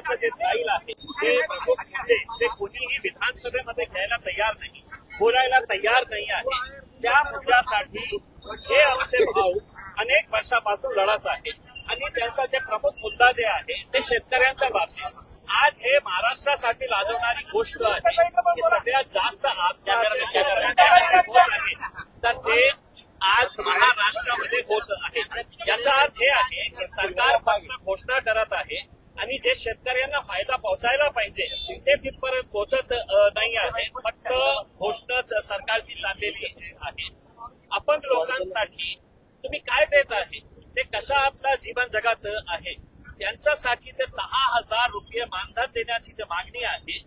बोलण्याचं जे स्टाईल आहे ते म्हणजे ते कोणीही विधानसभेमध्ये घ्यायला तयार नाही बोलायला तयार नाही आहे. त्या मुद्द्यासाठी हे आमचे भाऊ अनेक वर्षापासून लढत आहेत. आणि त्यांचा जे प्रमुख मुद्दा जे आहे ते शेतकऱ्यांच्या बाबतीत. आज हे महाराष्ट्रासाठी लाजवणारी गोष्ट आहे की सगळ्यात जास्त आहे तर ते आज महाराष्ट्रामध्ये होत आहे. याचा अर्थ हे आहे की सरकार घोषणा करत आहे आणि जे शेतकऱ्यांना फायदा पोहोचायला पाहिजे ते तिथपर्यंत पोहोचत नाही आहे. फक्त घोषणाच सरकारची चाललेली आहे. आपण लोकांसाठी तुम्ही काय देत आहे? ते कशा आपला जीवन जगात आहे? त्यांच्यासाठी ते सहा हजार रुपये मानधन देण्याची जी मागणी आहे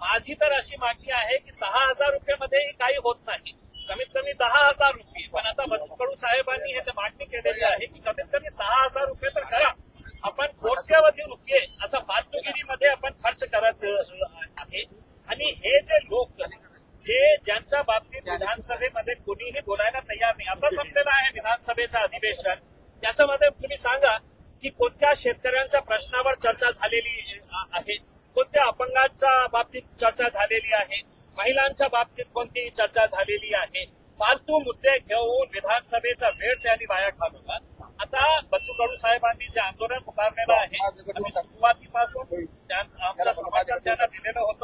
माझी तर अशी मागणी आहे की सहा हजार रुपयामध्ये काही होत नाही. कमीत कमी दहा हजार रुपये. पण आता बच्चू कडू साहेबांनी हे मागणी केलेली आहे की कमीत कमी सहा हजार रुपये तर करा. आपण कोट्यवधी रुपये असं फालतुगिरीमध्ये आपण खर्च करत अ, आहे जे लोक जे ज्यांच्या बाबतीत विधानसभेमध्ये कोणीही बोलायला तयार नाही आता संपलेलं आहे विधानसभेचं अधिवेशन. त्याच्यामध्ये तुम्ही सांगा की कोणत्या शेतकऱ्यांच्या प्रश्नावर चर्चा झालेली आहे? कोणत्या अपंगांच्या बाबतीत चर्चा झालेली आहे? महिलांच्या बाबतीत कोणती चर्चा झालेली आहे? फालतू मुद्दे घेऊन विधानसभेचा वेळ त्यांनी वाया घालवला. आता बच्चू कडू साहेबांनी जे आंदोलन पुकारलेलं आहे सुरुवातीपासून त्या- आमचं त्यांना दिलेलं होतं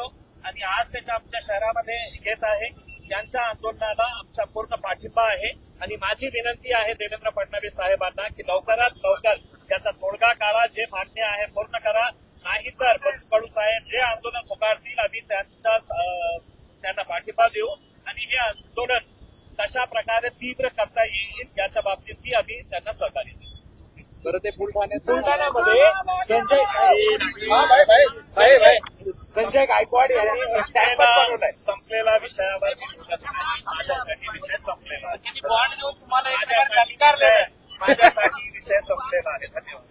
त्याच्या आमच्या शहरामध्ये येत आहे. त्यांच्या आंदोलनाला आमचा पूर्ण पाठिंबा आहे. आणि माझी विनंती आहे देवेंद्र फडणवीस साहेबांना की लवकरात लवकर त्याचा तोडगा काढा जे मान्य आहे पूर्ण करा. नाहीतर कडू साहेब जे आंदोलन पुकारतील आम्ही त्यांच्या अं, त्यांना पाठिंबा देऊ. आणि हे आंदोलन कशा प्रकारे तीव्र करता येईल याच्या बाबतीतही आम्ही त्यांना सहकार्य देऊ. बरं ते बुलढाण्यामध्ये संजय संजय गायकवाड यांनी संपलेला विषयावर माझ्यासाठी विषय संपलेला माझ्यासाठी विषय संपलेला आहे. धन्यवाद.